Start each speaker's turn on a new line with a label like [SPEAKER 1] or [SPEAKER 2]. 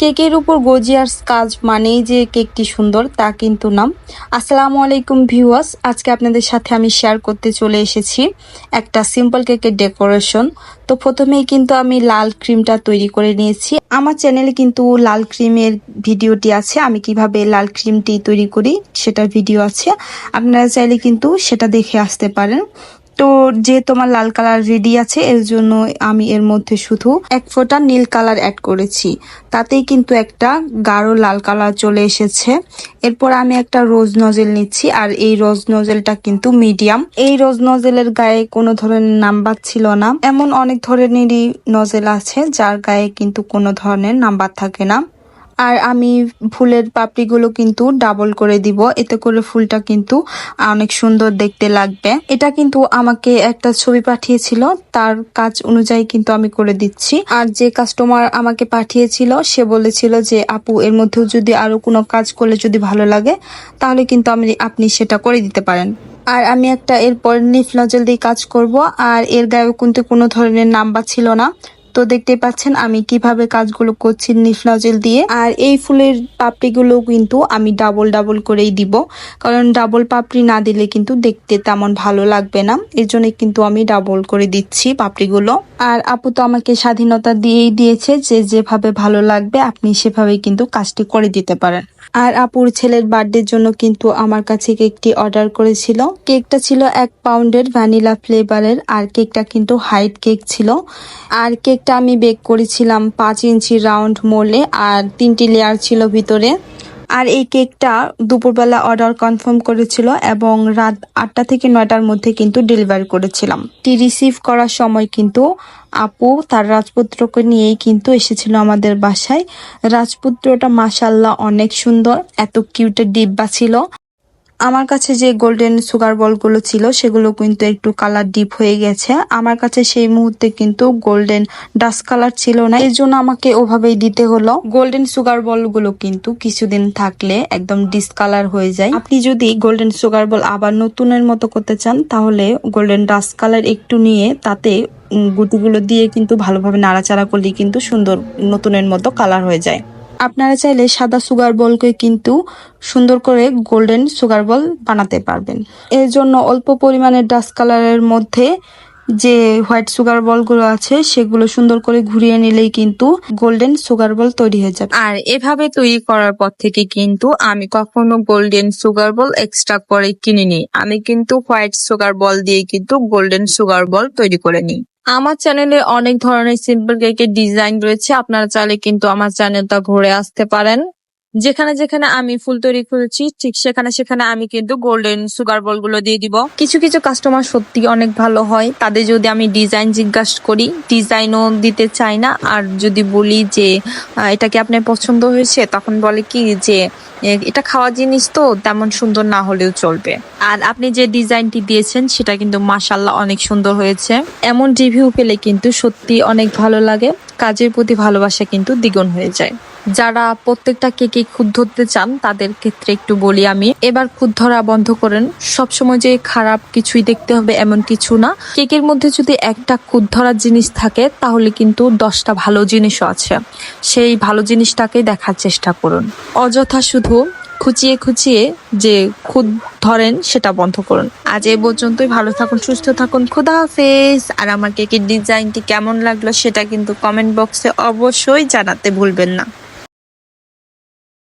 [SPEAKER 1] কেকের উপর গজিয়ার্স কাজ মানেই যে কেকটি সুন্দর, তা কিন্তু না। আসসালামু আলাইকুম ভিউয়ার্স, আজকে আপনাদের সাথে আমি শেয়ার করতে চলে এসেছি একটা সিম্পল কেকের ডেকোরেশন তো প্রথমেই কিন্তু আমি লাল ক্রিমটা তৈরি করে নিয়েছি। আমার চ্যানেলে কিন্তু লাল ক্রিমের ভিডিওটি আছে, আমি কীভাবে লাল ক্রিমটি তৈরি করি সেটার ভিডিও আছে। আপনারা চাইলে কিন্তু সেটা দেখে আসতে পারেন। তো যে তোমার লাল কালার রেডি আছে, এর জন্য আমি এর মধ্যে শুধু এক ফোঁটা নীল কালার অ্যাড করেছি। তাতেই কিন্তু একটা গাঢ় লাল কালার চলে এসেছে। এরপর আমি একটা রোজ নজেল নিচ্ছি, আর এই রোজ নজেলটা কিন্তু মিডিয়াম এই রোজ নজেলের গায়ে কোনো ধরনের নাম্বার ছিল না। এমন অনেক ধরনেরই নজেল আছে, যার গায়ে কিন্তু কোনো ধরনের নাম্বার থাকে না। আর আমি ফুলের পাপড়িগুলো কিন্তু ডাবল করে দিব। এতে করে ফুলটা কিন্তু অনেক সুন্দর দেখতে লাগবে। এটা কিন্তু আমাকে একটা ছবি পাঠিয়েছিল। তার কাজ অনুযায়ী কিন্তু আমি করে দিচ্ছি। আর যে কাস্টমার আমাকে পাঠিয়েছিল, সে বলেছিল যে, আপু, এর মধ্যেও যদি আরও কোনো কাজ করলে যদি ভালো লাগে, তাহলে কিন্তু আমি, আপনি সেটা করে দিতে পারেন। আর আমি একটা এরপর নিফ নজল দিয়ে কাজ করব। আর এর গায়েও কিন্তু কোনো ধরনের নাম্বার ছিল না। তো দেখতে পাচ্ছেন, আমি কীভাবে কাজগুলো করছি নিফ নজেল দিয়ে। আর এই ফুলের পাপড়িগুলো কিন্তু আমি ডাবল ডাবল করেই দিব। কারণ ডাবল পাপড়ি না দিলে কিন্তু দেখতে তেমন ভালো লাগবে না। এর জন্য কিন্তু আমি ডাবল করে দিচ্ছি পাপড়িগুলো। আর আপু তো আমাকে স্বাধীনতা দিয়েই দিয়েছে যে যেভাবে ভালো লাগবে আপনি সেভাবে কিন্তু কাজটি করে দিতে পারেন। আর আপুর ছেলের বার্থডের জন্য কিন্তু আমার কাছে কেকটি অর্ডার করেছিল। কেকটা ছিল এক পাউন্ডের ভ্যানিলা ফ্লেভারের আর কেকটা কিন্তু হাইট কেক ছিল। আর কেকটা আমি বেক করেছিলাম পাঁচ ইঞ্চি রাউন্ড মোলে, আর তিনটি লেয়ার ছিল ভিতরে। আর এই কেকটা দুপুরবেলা অর্ডার কনফার্ম করেছিল এবং রাত আটটা থেকে নয়টার মধ্যে কিন্তু ডেলিভারি করেছিলাম। টি রিসিভ করার সময় কিন্তু আপু তার রাজপুত্রকে নিয়েই কিন্তু এসেছিল আমাদের বাসায়। রাজপুত্রটা মাসাল্লাহ অনেক সুন্দর, এত কিউটের ডিব্বা ছিল। আমার কাছে যে গোল্ডেন সুগার বলগুলো ছিল, সেগুলো কিন্তু একটু কালার ডিপ হয়ে গেছে। আমার কাছে সেই মুহূর্তে কিন্তু গোল্ডেন ডাস্ট কালার ছিল না। এই জন্য আমাকে ওভাবেই দিতে হলো। গোল্ডেন সুগার বলগুলো কিন্তু কিছুদিন থাকলে একদম ডিসকালার হয়ে যায়। আপনি যদি গোল্ডেন সুগার বল আবার নতুনের মতো করতে চান, তাহলে গোল্ডেন ডাস্ট কালার একটু নিয়ে তাতে গুটিগুলো দিয়ে কিন্তু ভালোভাবে নাড়াচাড়া করলে কিন্তু সুন্দর নতুনের মতো কালার হয়ে যায়। আপনারা চাইলে সাদা সুগার বলকে কিন্তু সুন্দর করে গোল্ডেন সুগার বল বানাতে পারবেন। এর জন্য অল্প পরিমাণে ডাস্ট কালারের মধ্যে যে হোয়াইট সুগার বলগুলো আছে, সেগুলো সুন্দর করে ঘুরিয়ে নিলেই কিন্তু গোল্ডেন সুগার বল তৈরি হয়ে যাবে।
[SPEAKER 2] আর এভাবে তৈরি করার পর থেকে কিন্তু আমি কখনো গোল্ডেন সুগার বল এক্সট্রা করে কিনিনি। আমি কিন্তু হোয়াইট সুগার বল দিয়ে কিন্তু গোল্ডেন সুগার বল তৈরি করে নিই। আমার চ্যানেলে অনেক ধরনের সিম্পল কেকের ডিজাইন রয়েছে। আপনারা চাইলে কিন্তু আমার চ্যানেলটা ঘুরে আসতে পারেন। যেখানে যেখানে আমি ফুল তৈরি করেছি, ঠিক সেখানে সেখানে আমি কিন্তু গোল্ডেন সুগার বলগুলো দিয়ে দিব। কিছু কিছু কাস্টমার সত্যি অনেক ভালো হয়। তাদের যদি আমি ডিজাইন জিজ্ঞাসা করি ডিজাইনও দিতে চাই না। আর যদি বলি যে এটা কি আপনার পছন্দ হয়েছে? তখন বলে কি যে এটা খাওয়া জিনিস তো, তেমন সুন্দর না হলেও চলবে। আর আপনি যে ডিজাইনটি দিয়েছেন, সেটা কিন্তু মাসাল্লাহ অনেক সুন্দর হয়েছে। এমন রিভিউ পেলে কিন্তু সত্যি অনেক ভালো লাগে। কাজের প্রতি ভালোবাসা কিন্তু দ্বিগুণ হয়ে যায়। যারা প্রত্যেকটা কেকে খুদ ধরতে চান, তাদের ক্ষেত্রে একটু বলি আমি। এবার খুদ ধরা বন্ধ করেন। সবসময় যে খারাপ কিছুই দেখতে হবে এমন কিছু না। কেকের মধ্যে যদি একটা খুদ ধরার জিনিস থাকে, তাহলে কিন্তু দশটা ভালো জিনিসও আছে। সেই ভালো জিনিসটাকে দেখার চেষ্টা করুন। অযথা শুধু খুচিয়ে খুচিয়ে যে খুদ ধরেন, সেটা বন্ধ করুন। আজ এ পর্যন্তই। ভালো থাকুন, সুস্থ থাকুন। খুদা হাফেজ। আর আমার কেকের ডিজাইনটি কেমন লাগল, সেটা কিন্তু কমেন্ট বক্সে অবশ্যই জানাতে ভুলবেন না।